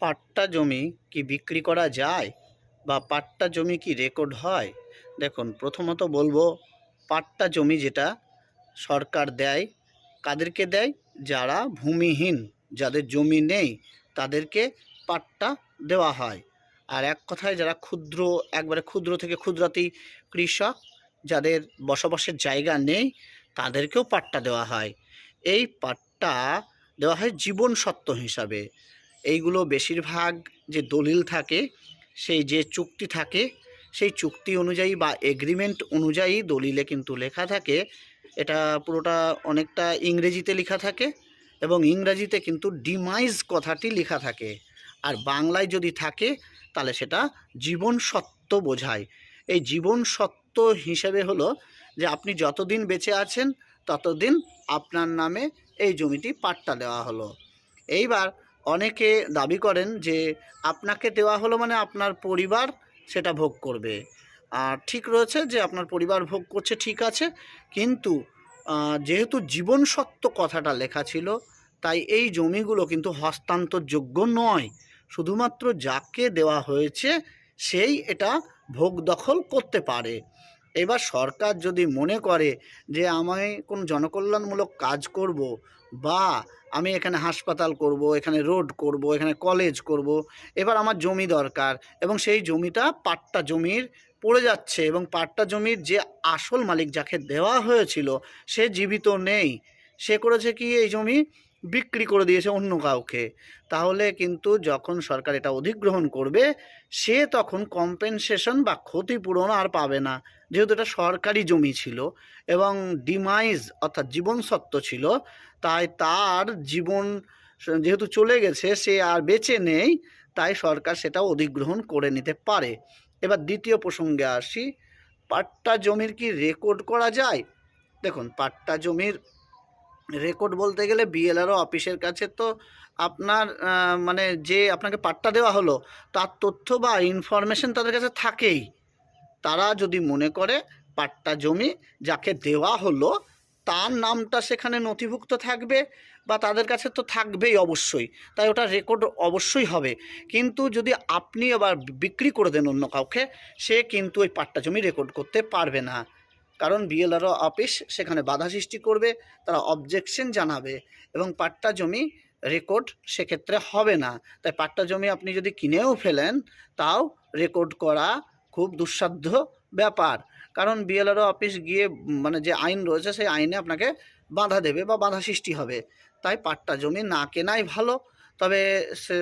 পাট্টা জমি কি বিক্রি করা যায় বা পাট্টা জমি কি রেকর্ড হয়? দেখুন, প্রথমত বলব পাট্টা জমি যেটা সরকার দেয়, কাদেরকে দেয়? যারা ভূমিহীন, যাদের জমি নেই, তাদেরকে পাট্টা দেওয়া হয়। আর এক কথায় যারা ক্ষুদ্র, একবারে ক্ষুদ্র থেকে ক্ষুদ্রাতি কৃষক, যাদের বসবাসের জায়গা নেই, তাদেরকেও পাট্টা দেওয়া হয়। এই পাট্টা দেওয়া হয় জীবন সত্ত্ব হিসাবে। এইগুলো বেশিরভাগ যে দলিল থাকে, সেই যে চুক্তি থাকে, সেই চুক্তি অনুযায়ী বা এগ্রিমেন্ট অনুযায়ী দলিলে কিন্তু লেখা থাকে। এটা পুরোটা অনেকটা ইংরেজিতে লেখা থাকে এবং ইংরাজিতে কিন্তু ডিমাইজ কথাটি লেখা থাকে। আর বাংলায় যদি থাকে, তাহলে সেটা জীবন সত্ত্ব বোঝায়। এই জীবন সত্ত্ব হিসেবে হলো যে আপনি যতদিন বেঁচে আছেন, ততদিন আপনার নামে এই জমিটি পাট্টা দেওয়া হলো। এইবার অনেকে দাবি করেন যে আপনাকে দেওয়া হলো মানে আপনার পরিবার সেটা ভোগ করবে। আর ঠিক রয়েছে যে আপনার পরিবার ভোগ করছে, ঠিক আছে। কিন্তু যেহেতু জীবন সত্য কথাটা লেখা ছিল, তাই এই জমিগুলো কিন্তু হস্তান্তরযোগ্য নয়। শুধুমাত্র যাকে দেওয়া হয়েছে, সেই এটা ভোগ দখল করতে পারে। এবার সরকার যদি মনে করে যে, আমি কোনো জনকল্যাণমূলক কাজ করব বা আমি এখানে হাসপাতাল করব, এখানে রোড করব, এখানে কলেজ করব, এবার আমার জমি দরকার এবং সেই জমিটা পাট্টা জমির পড়ে যাচ্ছে এবং পাট্টা জমির যে আসল মালিক যাকে দেওয়া হয়েছিল, সে জীবিত নেই। সে করেছে কি, এই জমি বিক্রি করে দিয়েছে অন্য কাউকে। তাহলে কিন্তু যখন সরকার এটা অধিগ্রহণ করবে, সে তখন কম্পেনসেশন বা ক্ষতিপূরণ আর পাবে না। যেহেতু এটা সরকারি জমি ছিল এবং ডিমাইজ অর্থাৎ জীবন সত্ত্ব ছিল, তাই তার জীবন যেহেতু চলে গেছে, সে আর বেঁচে নেই, তাই সরকার সেটা অধিগ্রহণ করে নিতে পারে। এবার দ্বিতীয় প্রসঙ্গে আসি। পাট্টা জমির কি রেকর্ড করা যায়? দেখুন, পাট্টা জমির রেকর্ড বলতে গেলে বিএলআরও অফিসের কাছে তো আপনার মানে যে আপনাকে পাট্টা দেওয়া হলো, তার তথ্য বা ইনফরমেশন তাদের কাছে থাকেই। তারা যদি মনে করে পাট্টা জমি যাকে দেওয়া হলো, তার নামটা সেখানে নথিভুক্ত থাকবে বা তাদের কাছে তো থাকবেই অবশ্যই, তাই ওটা রেকর্ড অবশ্যই হবে। কিন্তু যদি আপনি আবার বিক্রি করে দেন অন্য কাউকে, সে কিন্তু ওই পাট্টা জমি রেকর্ড করতে পারবে না। কারণ বিএলআরও অফিস সেখানে বাধা সৃষ্টি করবে, তারা অবজেকশন জানাবে এবং পাট্টা জমি রেকর্ড সেক্ষেত্রে হবে না। তাই পাট্টা জমি আপনি যদি কিনেও ফেলেন, তাও রেকর্ড করা খুব দুঃসাধ্য ব্যাপার। কারণ বিএলআরও অফিস গিয়ে মানে যে আইন রয়েছে, সেই আইনে আপনাকে বাধা দেবে বা বাধা সৃষ্টি হবে। তাই পাট্টা জমি না কেনাই ভালো। তবে সে